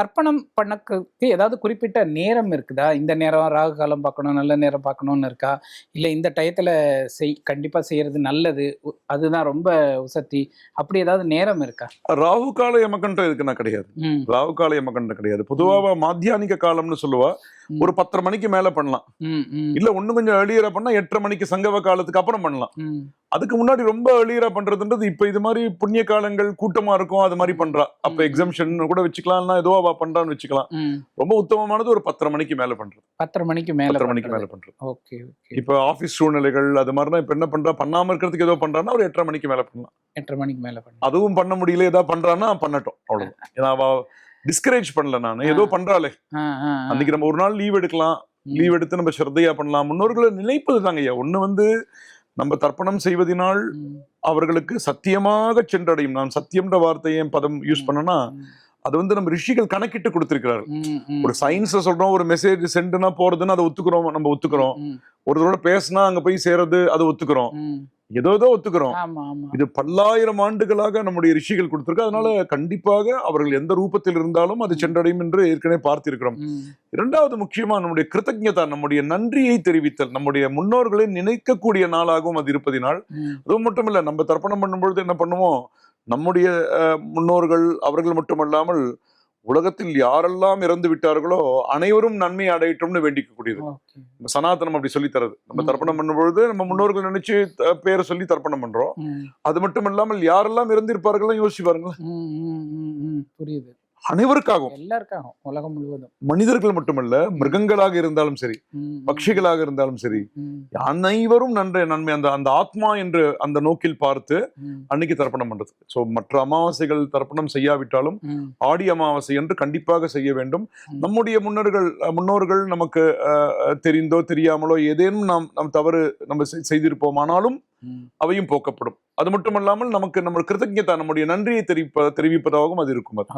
தர்ப்பணம் பண்ணக்கு ஏதாவது குறிப்பிட்ட நேரம் இருக்குதா? இந்த நேரம் ராகு காலம் பார்க்கணும் நல்ல நேரம் பார்க்கணும்னு இருக்கா? இல்ல இந்த டயத்துல செய் கண்டிப்பா செய்யறது நல்லது அதுதான் ரொம்ப உசத்தி அப்படி ஏதாவது நேரம் இருக்கா? ராகு கால யமகண்டம் இதுக்கு நான் கிடையாது ராகு கால யமகண்டம் கிடையாது. பொதுவாக மாத்தியானிக காலம்னு சொல்லுவா. ஒரு பத்தரை மணிக்கு மேல பண்ணலாம். இல்ல ஒண்ணு கொஞ்சம் எளியரா பண்ணா எட்டரை மணிக்கு சங்கவ காலத்துக்கு அப்புறம் பண்ணலாம். அதுக்கு முன்னாடி ரொம்ப எளியரா பண்றதுன்றது இப்ப இது மாதிரி புண்ணிய காலங்கள் கூட்டமா இருக்கும் அது மாதிரி பண்றா. அப்ப. எக்ஸம்ஷன் கூட வச்சுக்கலாம் ஏதோ அவ பண்றான்னு வச்சுக்கலாம். ரொம்ப உத்தமமானது ஒரு பத்தரை மணிக்கு மேல பண்றது. பத்தரை மணிக்கு மேல பத்தரை மணிக்கு மேல பண்றது. ஓகே இப்ப ஆபீஸ் சூழ்நிலைகள் அது மாதிரினா இப்ப என்ன பண்றா? பண்ணாம இருக்கிறதுக்கு ஏதோ பண்றான்னா ஒரு எட்டரை மணிக்கு மேல பண்ணலாம். எட்டரை மணிக்கு மேல பண்ணு அதுவும் பண்ண முடியல ஏதாவது பண்றான்னா பண்ணட்டும் அவ்வளவுதான். ஏன்னா டிஸ்கரேஜ் பண்ணல நான். ஏதோ பண்றாளே. அன்னைக்கு நம்ம ஒரு நாள் லீவ் எடுக்கலாம். லீவ் எடுத்து நம்ம ஸ்ரத்தையா பண்ணலாம். முன்னோர்களை நினைப்பது தாங்க ஐயா. ஒண்ணு வந்து நம்ம தர்ப்பணம் செய்வதனால் அவர்களுக்கு சத்தியமாக சென்றடையும். நான் சத்தியம்ன்ற வார்த்தையை பதம் யூஸ் பண்ணனா அது வந்து நம்ம ரிஷிகள் கணக்கிட்டு கொடுத்திருக்கிறாரு ஒரு சயின்ஸ்ல சொல்றோம் ஒரு மெசேஜ் சென்ட்னா போறதுன்னு அதை ஒத்துக்கிறோம் நம்ம ஒத்துக்கிறோம். ம், ஒரு தடவை பேசினா அங்க போய் சேருது அதை ஒத்துக்கிறோம். ஏதோ ஏதோ ஒத்துக்கிறோம். இது பல்லாயிரம் ஆண்டுகளாக நம்முடைய ரிஷிகள் கொடுத்திருக்கு. அதனால கண்டிப்பாக அவர்கள் எந்த ரூபத்தில் இருந்தாலும் அது சென்றடையும் என்று ஏற்கனவே பார்த்திருக்கிறோம். இரண்டாவது முக்கியமா நம்முடைய கிருத்தஜதா நம்முடைய நன்றியை தெரிவித்தல் நம்முடைய முன்னோர்களை நினைக்கக்கூடிய நாளாகவும் அது இருப்பதினால் அது மட்டும் இல்ல நம்ம தர்ப்பணம் பண்ணும்பொழுது என்ன பண்ணுவோம்? நம்முடைய முன்னோர்கள் அவர்கள் மட்டுமல்லாமல் உலகத்தில் யாரெல்லாம் இறந்து விட்டார்களோ அனைவரும் நன்மை அடையட்டும்னு வேண்டிக்கக்கூடியது. நம்ம சனாதனம் அப்படி சொல்லி தரது நம்ம. தர்ப்பணம் பண்ணும்பொழுது நம்ம முன்னோர்கள் நினைச்சு பேரை சொல்லி தர்ப்பணம் பண்றோம் அது மட்டும் இல்லாமல் யாரெல்லாம் இறந்திருப்பார்கள் யோசிச்சு பாருங்க ம், ம், ம், ம். புரியுது அனைவருக்காகவும் எல்லாருக்காகும் உலகம் முழுவதும். மனிதர்கள் மட்டுமல்ல மிருகங்களாக இருந்தாலும் சரி பட்சிகளாக இருந்தாலும் சரி அனைவரும் நன்றை நன்மை அந்த அந்த ஆத்மா என்று அந்த நோக்கில் பார்த்து அன்னைக்கு தர்ப்பணம் பண்றது. சோ மற்ற அமாவாசைகள் தர்ப்பணம் செய்யாவிட்டாலும் ஆடி அமாவாசை என்று கண்டிப்பாக செய்ய வேண்டும். நம்முடைய முன்னோர்கள் முன்னோர்கள் நமக்கு தெரிந்தோ தெரியாமலோ ஏதேனும் நாம் நம் தவறு நம்ம செய்- செய்திருப்போமானாலும். அவையும் போக்கப்படும். அது மட்டுமல்லாமல் நமக்கு நம்ம கிருத்தஜதா நம்முடைய நன்றியை தெரிவிப்ப தெரிவிப்பதாகவும் அது இருக்கும். அது.